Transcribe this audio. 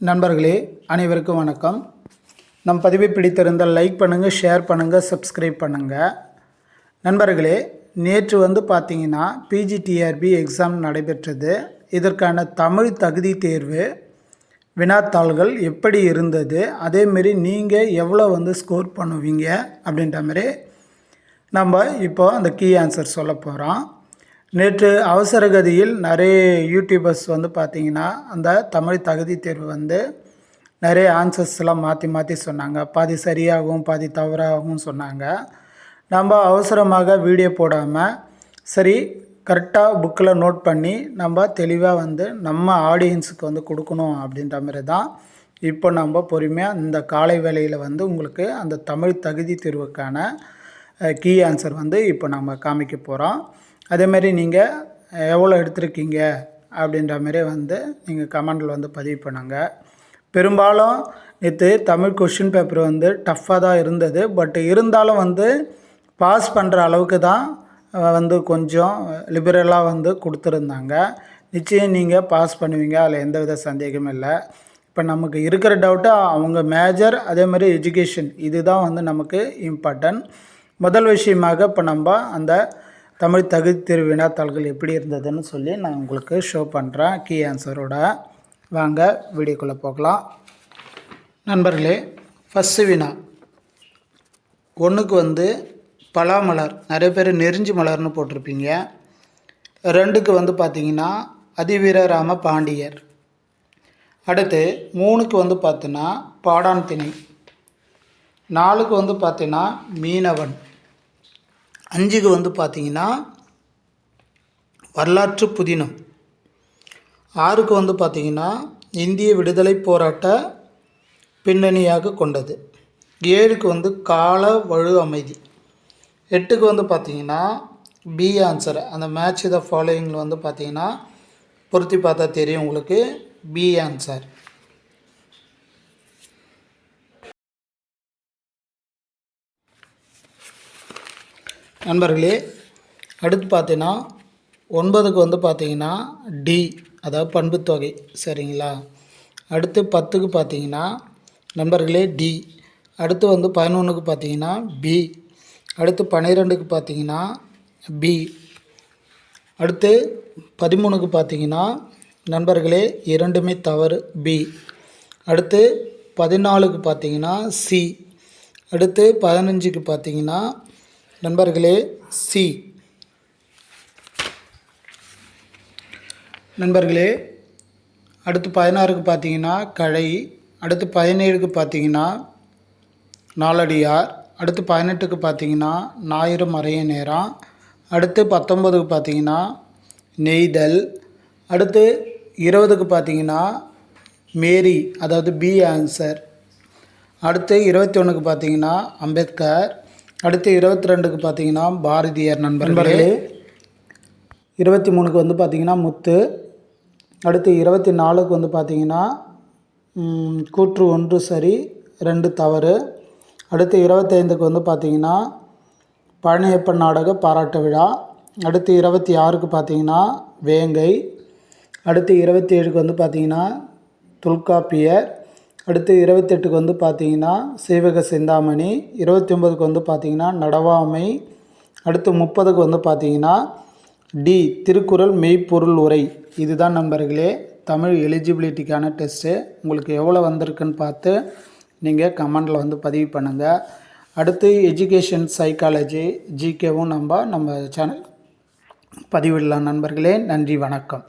நண்பர்களே அனைவருக்கும் வணக்கம். நம் பதிவை பிடித்திருந்தால் லைக் பண்ணுங்கள் ஷேர் பண்ணுங்கள் சப்ஸ்கிரைப் பண்ணுங்கள் நண்பர்களே நேற்று வந்து பார்த்தீங்கன்னா பிஜிடிஆர்பி எக்ஸாம் நடைபெற்றது. இதற்கான தமிழ் தகுதி தேர்வு வினாத்தாள்கள் எப்படி இருந்தது அதேமாரி நீங்கள் எவ்வளோ வந்து ஸ்கோர் பண்ணுவீங்க அப்படின்ற மாதிரி நம்ம இப்போ அந்த கீ ஆன்சர் சொல்ல போகிறோம் நேற்று அவசரகதியில் நிறைய யூடியூபர்ஸ் வந்து பார்த்திங்கன்னா அந்த தமிழ் தகுதி தேர்வு வந்து நிறைய ஆன்சர்ஸ்லாம் மாற்றி மாற்றி சொன்னாங்க. பாதி சரியாகவும் பாதி தவறாகவும் சொன்னாங்க. நம்ம அவசரமாக வீடியோ போடாமல் சரி கரெக்டாக புக்கில் நோட் பண்ணி நம்ம தெளிவாக வந்து நம்ம ஆடியன்ஸுக்கு வந்து கொடுக்கணும் அப்படின்ற மாதிரி தான் இப்போ நம்ம பொறுமையாக இந்த காலை வேலையில் வந்து உங்களுக்கு அந்த தமிழ் தகுதி தேர்வுக்கான கீ ஆன்சர் வந்து இப்போ நம்ம காமிக்க போகிறோம் அதேமாரி நீங்கள் எவ்வளோ எடுத்திருக்கீங்க? அப்படின்ற மாரி வந்து நீங்கள் கமெண்டில் வந்து பதிவு பண்ணுங்கள் பெரும்பாலும் நேற்று தமிழ் கொஷின் பேப்பர் வந்து டஃப்பாக தான் இருந்தது. பட் இருந்தாலும் வந்து பாஸ் பண்ணுற அளவுக்கு தான் வந்து கொஞ்சம் லிபரலாக வந்து கொடுத்துருந்தாங்க. நிச்சயம் நீங்கள் பாஸ் பண்ணுவீங்க. அதில் எந்த வித சந்தேகமும் இல்லை. இப்போ நமக்கு இருக்கிற டவுட்டு அவங்க மேஜர் அதே மாதிரி எஜுகேஷன் இதுதான் வந்து நமக்கு இம்பார்ட்டன்ட் முதல் விஷயமாக இப்போ நம்ம அந்த தமிழ் தகுதி தேர்வு வினாத்தாள்கள் எப்படி இருந்ததுன்னு சொல்லி நான் உங்களுக்கு ஷோ பண்ணுறேன் கீ ஆன்சரோட வாங்க வீடியோக்குள்ளே போகலாம். நண்பர்களே ஃபஸ்ட்டு வினா. ஒன்றுக்கு வந்து பலாமலர். நிறைய பேர் நெறிஞ்சி மலர்னு போட்டிருப்பீங்க. ரெண்டுக்கு வந்து பார்த்திங்கன்னா அதிவீரராம பாண்டியர். அடுத்து மூணுக்கு வந்து பார்த்தீங்கன்னா பாடான் திணை நாலுக்கு வந்து பார்த்தீங்கன்னா மீனவன். அஞ்சுக்கு வந்து பார்த்திங்கன்னா வரலாற்று புதினம். ஆறுக்கு வந்து பார்த்திங்கன்னா இந்திய விடுதலை போராட்ட பின்னணியாக கொண்டது. ஏழுக்கு வந்து கால வலு அமைதி. எட்டுக்கு வந்து பார்த்திங்கன்னா பி ஆன்சர் அந்த மேட்ச் இதை ஃபாலோயிங்கில் வந்து பார்த்திங்கன்னா பொருத்தி பார்த்தா தெரியும் உங்களுக்கு. பி ஆன்சர் நண்பர்களே அடுத்து பார்த்தீங்கன்னா ஒன்பதுக்கு வந்து பார்த்தீங்கன்னா டி அதாவது பண்புத்தொகை சரிங்களா? அடுத்து பத்துக்கு பார்த்தீங்கன்னா நண்பர்களே டி அடுத்து வந்து பதினொன்றுக்கு பார்த்தீங்கன்னா பி அடுத்து பன்னிரெண்டுக்கு பார்த்தீங்கன்னா பி அடுத்து பதிமூணுக்கு பார்த்தீங்கன்னா நண்பர்களே இரண்டுமே தவறு பி அடுத்து பதினாலுக்கு பார்த்தீங்கன்னா சி அடுத்து பதினஞ்சுக்கு பார்த்தீங்கன்னா நண்பர்களே சி. நண்பர்களே அடுத்து பதினாறுக்கு பார்த்தீங்கன்னா கழை அடுத்து பதினேழுக்கு பார்த்தீங்கன்னா நாலடியார் அடுத்து பதினெட்டுக்கு பார்த்தீங்கன்னா ஞாயிறு மறைய நேரம் அடுத்து பத்தொம்பதுக்கு பார்த்தீங்கன்னா நெய்தல் அடுத்து இருபதுக்கு பார்த்தீங்கன்னா மேரி அதாவது பி ஆன்சர் அடுத்து இருபத்தி ஒன்றுக்கு பார்த்தீங்கன்னா அம்பேத்கர் அடுத்து இருபத்தி ரெண்டுக்கு பார்த்தீங்கன்னா பாரதியார் நண்பர்களே. இருபத்தி மூணுக்கு வந்து பார்த்திங்கன்னா முத்து. அடுத்து இருபத்தி நாலுக்கு வந்து பார்த்திங்கன்னா கூற்று ஒன்று சரி ரெண்டு தவறு. அடுத்து இருபத்தைந்துக்கு வந்து பார்த்திங்கன்னா பழனியப்பன் நாடக பாராட்டு விழா. அடுத்து இருபத்தி ஆறுக்கு பார்த்திங்கன்னா வேங்கை. அடுத்து இருபத்தி ஏழுக்கு வந்து பார்த்திங்கன்னா தொல்காப்பியர். அடுத்து இருபத்தெட்டுக்கு வந்து பார்த்தீங்கன்னா சீவக சிந்தாமணி இருபத்தி ஒம்பதுக்கு வந்து பார்த்திங்கன்னா நடவாமை அடுத்து முப்பதுக்கு வந்து பார்த்திங்கன்னா டி திருக்குறள் மெய்ப்பொருள் உரை. இதுதான் நண்பர்களே தமிழ் எலிஜிபிலிட்டிக்கான டெஸ்ட்டு உங்களுக்கு எவ்வளோ வந்திருக்குன்னு பார்த்து நீங்கள் கமெண்டில் வந்து பதிவு பண்ணுங்கள் அடுத்து எஜுகேஷன் சைக்காலஜி ஜிகேவும் நம்ம நம்ம சேனல் பதிவிடலாம் நண்பர்களே. நன்றி வணக்கம்.